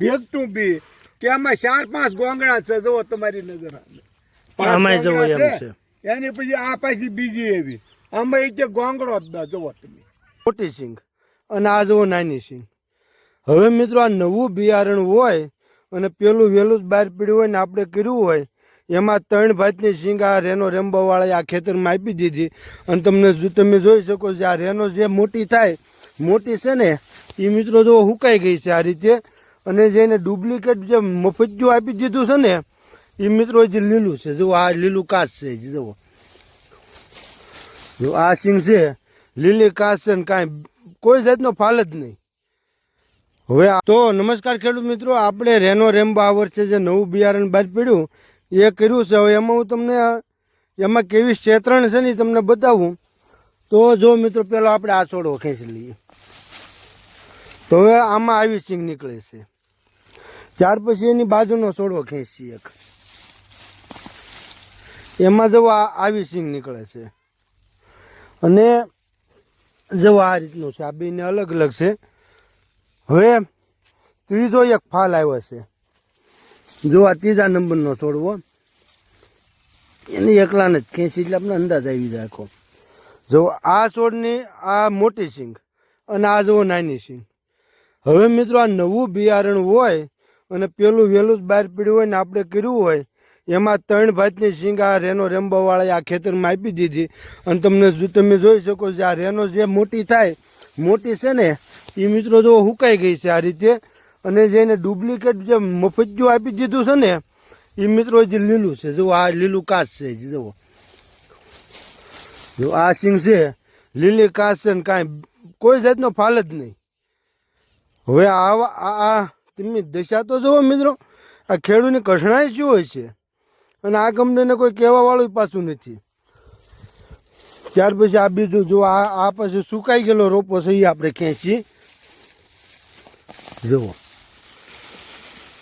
ભેગતું બી કે આમાં ચાર પાંચ ગોંગડા છે જો તમારી નજર સામે. જવો એમ છે. એની પછી આ પાછી બીજી એવી. આમાં એક ગોંગડો જ જુઓ તમે. મોટી સિંગ. અને આ જવો નાની સિંગ. હવે મિત્રો આ નવું બિયારણ હોય અને પેલું વહેલું જ બહાર પીડ્યું હોય ને આપણે કર્યું હોય એમાં ત્રણ ભાતની સિંગ આ રેનો રેમ્બોવાળાએ આ ખેતરમાં આપી દીધી. અને તમને તમે જોઈ શકો છો આ રેનો જે મોટી થાય મોટી છે ને એ મિત્રો જો હુકાઈ ગઈ છે આ રીતે. અને જે એને ડુપ્લિકેટ જે મફતિયું આપી દીધું છે ને એ મિત્રો જે લીલું છે. જુઓ, આ લીલું કાચ છે જુઓ. જો આ સિંગ છે, લીલી કાચ છે ને કાંઈ, કોઈ જાતનો ફાલ જ નહીં. હવે તો નમસ્કાર ખેડૂત મિત્રો, આપણે રેનો રેમ્બો આ વર્ષે જે નવું બિયારણ બહાર પડ્યું, એ કર્યું છે. હવે એમાં હું તમને એમાં કેવી ક્ષેત્રણ છે ને તમને બતાવું. તો જો મિત્રો પહેલાં આપણે આ છોડો ખેંચી લઈએ. તો હવે આમાં આવી સિંગ નીકળે છે. ત્યાર પછી એની બાજુનો સોડો ખેંચી એક. એમાં જો આવી સિંગ નીકળે છે. અને જો આ રીતનું છે. આ બેને અલગ અલગ છે. હવે ત્રીજો એક ફાલ આવ્યો છે. જો આ ત્રીજા નંબરનો છોડવો એની એકલાને જ ખેંચી એટલે આપણે અંદાજ આવી જાય આખો. જો આ છોડની આ મોટી સિંગ અને આ જુઓ નાની સિંગ હવે મિત્રો આ નવું બિયારણ હોય અને પેલું વહેલું જ બહાર પીડ્યું હોય ને આપણે કર્યું હોય, એમાં ત્રણ ભાતની સિંગ આ રેનો રેમ્બોવાળાએ આ ખેતરમાં આપી દીધી. અને તમને તમે જોઈ શકો છો આ રેનો જે મોટી થાય, મોટી છે ને એ મિત્રો જો હુકાઈ ગઈ છે આ રીતે. અને જે એને ડુપ્લિકેટ જે મફતિયું આપી દીધું છે ને એ મિત્રો જે લીલું છે જો આ લીલું કાચ છે જે જુઓ. જો આ સિંગ છે, લીલી કાચ છે ને કાંઈ, કોઈ જાતનો ફાલ જ નહીં. હવે આવા આ આ તમે દશા તો જુઓ મિત્રો, આ ખેડૂતની કઠણાઈ શું હોય છે? અને આ કંપનીને કોઈ કહેવાવાળું પાછું નથી. ત્યાર પછી આ બીજું જો આ આ પછી સુકાઈ ગયેલો રોપો છે એ આપણે ખેંચી જુઓ.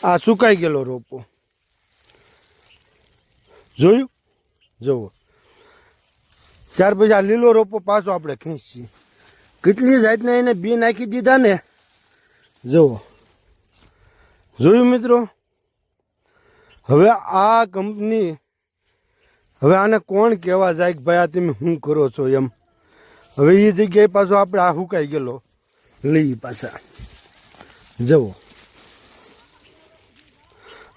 આ સુકાઈ ગયેલો રોપો. જોયું? જુઓ. ત્યાર પછી આ લીલો રોપો પાછો આપણે ખેંચીએ કેટલી જાતના એને બી નાખી દીધા ને? જુઓ. જોયું મિત્રો? હવે આ કંપની, હવે આને કોણ કહેવા જાય કે ભાઈ આ તમે શું કરો છો એમ? હવે એ જગ્યાએ પાછો આપણે આ હુકાઈ ગયેલો. લઈ પાછા. જવો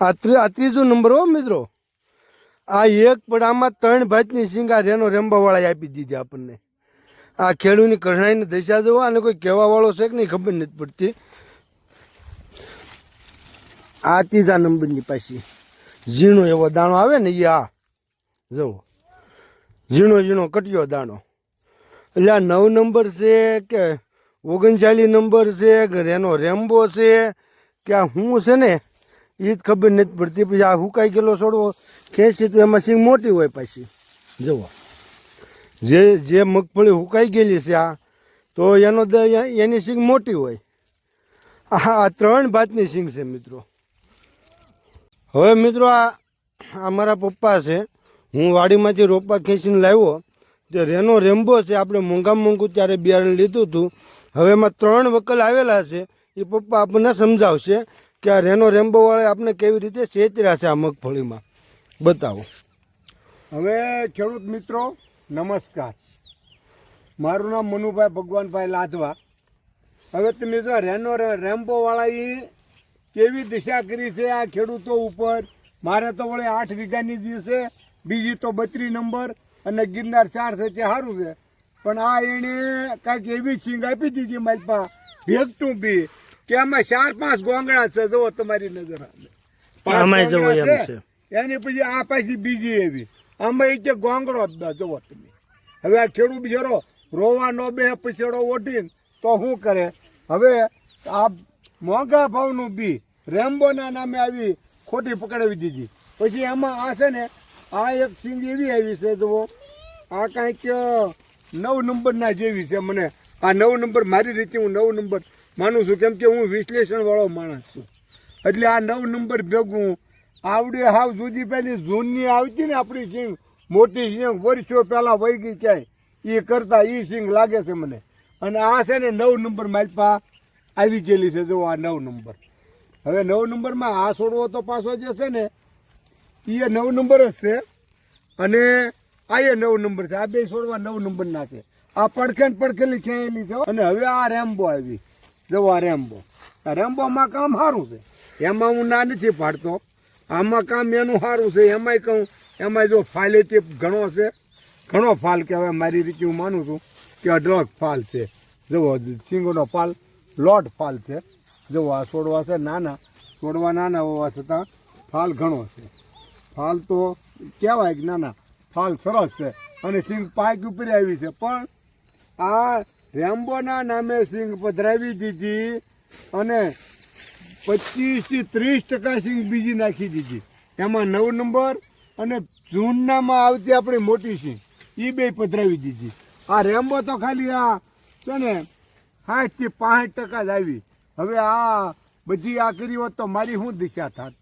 આ આ ત્રીજો નંબર હો મિત્રો. આ એક પડામાં ત્રણ ભાતની સિંગા રેનો રેમ્બાવાળાએ આપી દીધી આપણને. આ ખેડૂતની કઢાઈની દશા જોવા અને કોઈ કહેવાવાળો છે કે નહીં ખબર નથી પડતી. આ ત્રીજા નંબરની પાછી. ઝીણો એવો દાણો આવે ને એ આ. જુઓ. ઝીણો ઝીણો કટિયો દાણો. એટલે આ નવ નંબર છે કે ઓગણચાલીસ નંબર છે કે એનો રેમ્બો છે કે આ શું છે ને એ જ ખબર નથી પડતી. પછી આ હુકાઈ ગયેલો છોડવો. ખેંચી તો એમાં સિંગ મોટી હોય પાછી. જુઓ. જે જે મગફળી હુકાઈ ગયેલી છે આ, તો એનો એની સિંગ મોટી હોય. આ ત્રણ ભાતની સિંગ છે મિત્રો. હવે મિત્રો આ મારા પપ્પા છે. હું વાડીમાંથી રોપા ખેંચીને લાવ્યો. તે રેનો રેમ્બો છે, આપણે મોંઘામાં મોંઘું ત્યારે બિયારણ લીધું હતું. હવે એમાં ત્રણ વકલ આવેલા છે. એ પપ્પા આપણને સમજાવશે કે આ રેનો રેમ્બોવાળા આપણે કેવી રીતે છેતર્યા છે આ મગફળીમાં. બતાવો. હવે ખેડૂત મિત્રો, નમસ્કાર. મારું નામ મનુભાઈ ભગવાનભાઈ લાધવા. હવે તમે જો રેનો રેમ્બોવાળા એ કેવી દિશા કરી છે આ ખેડૂતો ઉપર? મારે તો વળી આઠ વીઘાની દિવસે બીજી તો બત્રી નંબર અને ગિરનાર ચાર છે તે સારું છે. પણ આ એણે કાંઈક એવી સિંગ આપી દીધી માલપા ભેગતું બી કે આમાં ચાર પાંચ ગોંગડા છે જુઓ તમારી નજર આવે. એની પછી આ પાછી બીજી એવી. આમાં એક ગોંગડો જ જુઓ તમે. હવે આ ખેડૂત બિચારો રોવા નો બે પછેડો ઓઢીને તો શું કરે? હવે આ મોંઘા ભાવનું બી રેમ્બોના નામે આવી ખોટી પકડાવી દીધી. પછી એમાં આ છે ને, આ એક સિંગ એવી આવી છે, જુઓ. આ કાંઈક નવ નંબરના જેવી છે મને. આ નવ નંબર મારી રીતે હું નવ નંબર માનું છું, કેમ કે હું વિશ્લેષણવાળો માણસ છું. એટલે આ નવ નંબર ભેગું આવડે હાવ જુદી પહેલી જૂનની આવતી ને આપણી સિંગ, મોટી સિંગ, વર્ષો પહેલાં વહી ગઈ ક્યાંય. એ કરતાં એ સિંગ લાગે છે મને. અને આ છે ને નવ નંબર માલપા આવી ગયેલી છે જો આ નવ નંબર હવે નવ નંબરમાં આ છોડવો તો પાછો જે છે ને એ નવ નંબર જ છે. અને આ એ નવ નંબર છે. આ બે છોડવા નવ નંબરના છે. આ પડખેન પડખેલી ખેલી છે અને હવે આ રેમ્બો આવી. જવો આ રેમ્બો. આ રેમ્બોમાં કામ સારું છે. એમાં હું ના નથી પાડતો. આમાં કામ એનું સારું છે. એમાંય કહું, એમાંય જો ફાલે તે ઘણો છે. ઘણો ફાલ કહેવાય મારી રીતે હું માનું છું કે અઢળક ફાલ છે. જુઓ, સિંગોનો ફાલ, લોટ ફાલ છે. જુઓ આ છોડવા છે નાના છોડવા નાના હોવા છતાં ફાલ ઘણો છે. ફાલ તો કહેવાય કે નાના, ફાલ સરસ છે અને સિંગ પાક ઉપર આવી છે. પણ આ રેમ્બોના નામે સિંગ પધરાવી દીધી અને પચીસથી ત્રીસ ટકા સિંગ બીજી નાખી દીધી. એમાં નવ નંબર અને જૂનનામાં આવતી આપણી મોટી સિંગ એ બે પધરાવી દીધી. આ રેમ્બો તો ખાલી આ, છે ને, સાઠથી પાંચ ટકા જ આવી. હવે આ બધી આ હોત તો મારી શું દિશા થાત?